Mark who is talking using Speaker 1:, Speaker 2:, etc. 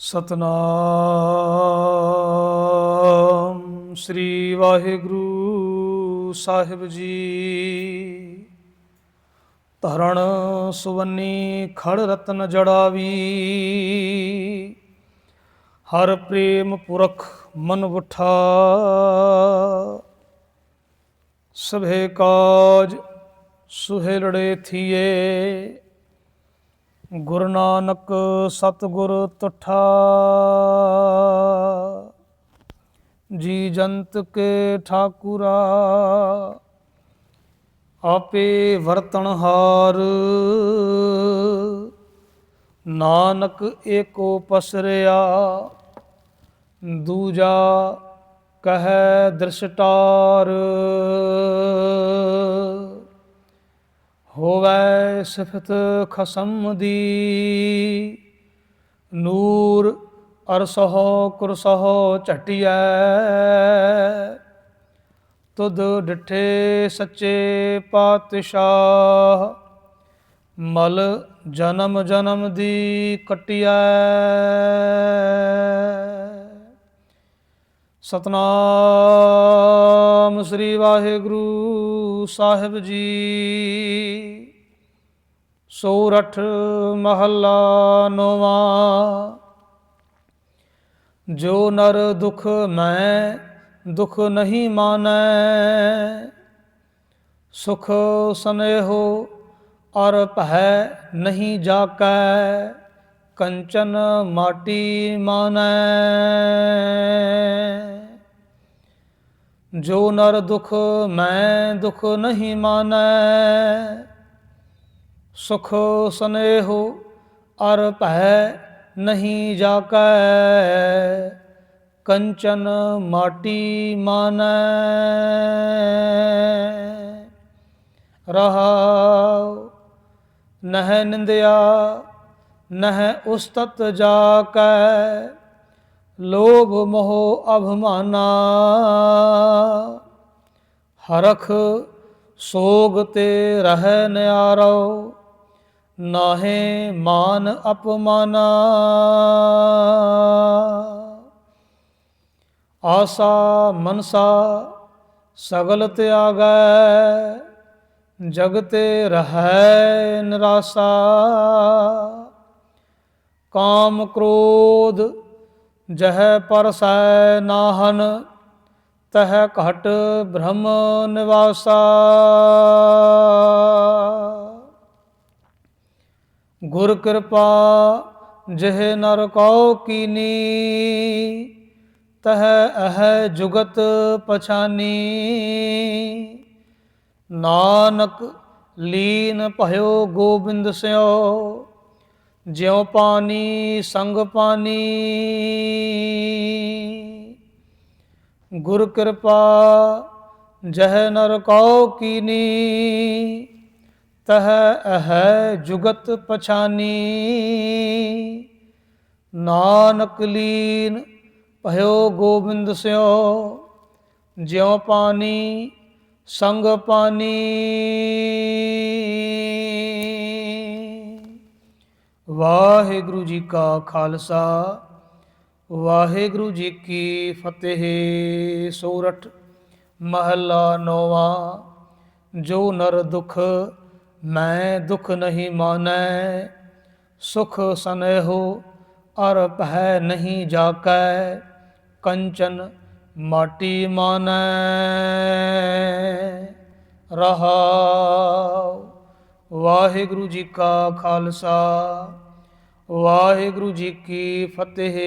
Speaker 1: ਸਤਨਾਮ ਸ੍ਰੀ ਵਾਹਿਗੁਰੂ ਸਾਹਿਬ ਜੀ। ਧਰਣ ਸੁਵੰਨੀ ਖੜ ਰਤਨ ਜੜਾਵੀ। ਹਰ ਪ੍ਰੇਮ ਪੁਰਖ ਮਨ ਉਠਾ। ਸਭੇ ਕਾਜ ਸੁਹੇਲੜੇ ਥੀਏ। ਗੁਰੂ ਨਾਨਕ ਸਤਿਗੁਰ ਤੁਠਾ। ਜੀ ਜੰਤ ਕੇ ਠਾਕੁਰਾ, ਆਪੇ ਵਰਤਣ ਹਾਰ। ਨਾਨਕ ਏਕੋ ਪਸਰਿਆ, ਦੂਜਾ ਕਹੈ ਦ੍ਰਿਸ਼ਟਾਰ। ਹੋਵੈ ਸਿਫਤ ਖਸਮ ਦੀ, ਨੂਰ ਅਰਸਹੁ ਕੁਰਸਹੁ ਝਟਿਐ। ਤੁਧ ਡਿਠੇ ਸੱਚੇ ਪਾਤਸ਼ਾਹ, ਮਲ ਜਨਮ ਜਨਮ ਦੀ ਕਟਿਐ। ਸਤਨਾਮ ਸ੍ਰੀ ਵਾਹਿਗੁਰੂ। ਗੁਰੂ ਸਾਹਿਬ ਜੀ। ਸੋਰਠ ਮਹੱਲਾ ਨੋਵਾ। ਜੋ ਨਰ ਦੁਖ ਮੈਂ, ਦੁਖ ਨਹੀਂ ਮਾਨੈ। ਸੁਖ ਸਨੇਹੋ ਅਰ ਭੈ ਨਹੀਂ ਜਾਕੈ। ਕੰਚਨ ਮਾਟੀ ਮਾਨੈ। ਜੋ ਨਰ ਦੁਖ ਮੈਂ ਦੁਖ ਨਹੀਂ ਮਾਨੈ। ਸੁਖ ਸਨੇਹੋ ਅਰ ਭੈ ਨਹੀਂ ਜਾਕੈ। ਕੰਚਨ ਮਾਟੀ ਮਾਨੈ। ਰਹਾਉ ਨਹਿ ਨਿੰਦਿਆ, ਨਹਿ ਉਸਤਤ ਜਾ ਕੈ ਲੋਭ ਮੋਹ ਅਭਮਾਨਾ। ਹਰਖ ਸੋਗ ਤੇ ਰਹਿ ਨਿਆਰੋ, ਨਾਹੇ ਮਾਨ ਅਪਮਾਨਾ। ਆਸਾ ਮਨਸਾ ਸਗਲ ਤਿਆਗੈ ਜਗ ਤੇ ਰਹੈ ਨਿਰਾਸਾ। ਕਾਮ ਕ੍ਰੋਧ ਜਹ ਪਰਸੈ ਨਾਹਨ, ਤਹ ਘਟ ਬ੍ਰਹਮ ਨਿਵਾਸਾ। ਗੁਰ ਕਿਰਪਾ ਜਿਹ ਨਰ ਕਉ ਕੀਨੀ, ਤਹ ਅਹ ਜੁਗਤ ਪਛਾਨੀ। ਨਾਨਕ ਲੀਨ ਭਇਓ ਗੋਬਿੰਦ ਸਿਓ ਜਿਉ ਪਾਣੀ ਸੰਗ ਪਾਣੀ ਗੁਰ ਕਿਰਪਾ, ਜਹ ਨਰ ਕਉ ਕੀਨੀ। ਤਹ ਅਹ ਜੁਗਤ ਪਛਾਨੀ। ਨਾਨਕ ਲੀਨ ਭਇਓ ਗੋਬਿੰਦ ਸਿਓ। ਜਿਉ ਪਾਣੀ ਸੰਗ ਪਾਣੀ ਵਾਹਿਗੁਰੂ ਜੀ ਕਾ ਖਾਲਸਾ, ਵਾਹਿਗੁਰੂ ਜੀ ਕੀ ਫਤਿਹ। ਸੂਰਠ ਮਹੱਲਾ ਨੋਵਾ, ਜੋ ਨਰ ਦੁਖ ਮੈਂ ਦੁਖ ਨਹੀਂ ਮਾਨੈ, ਸੁਖ ਸਨੇਹੋ ਅਰ ਭੈ ਨਹੀਂ ਜਾਕੈ, ਕੰਚਨ ਮਾਟੀ ਮਾਨੈ। ਰਹਾਉ, ਵਾਹਿਗੁਰੂ ਜੀ ਕਾ ਖਾਲਸਾ। ਵਾਹਿਗੁਰੂ ਜੀ ਕੀ ਫਤਿਹ।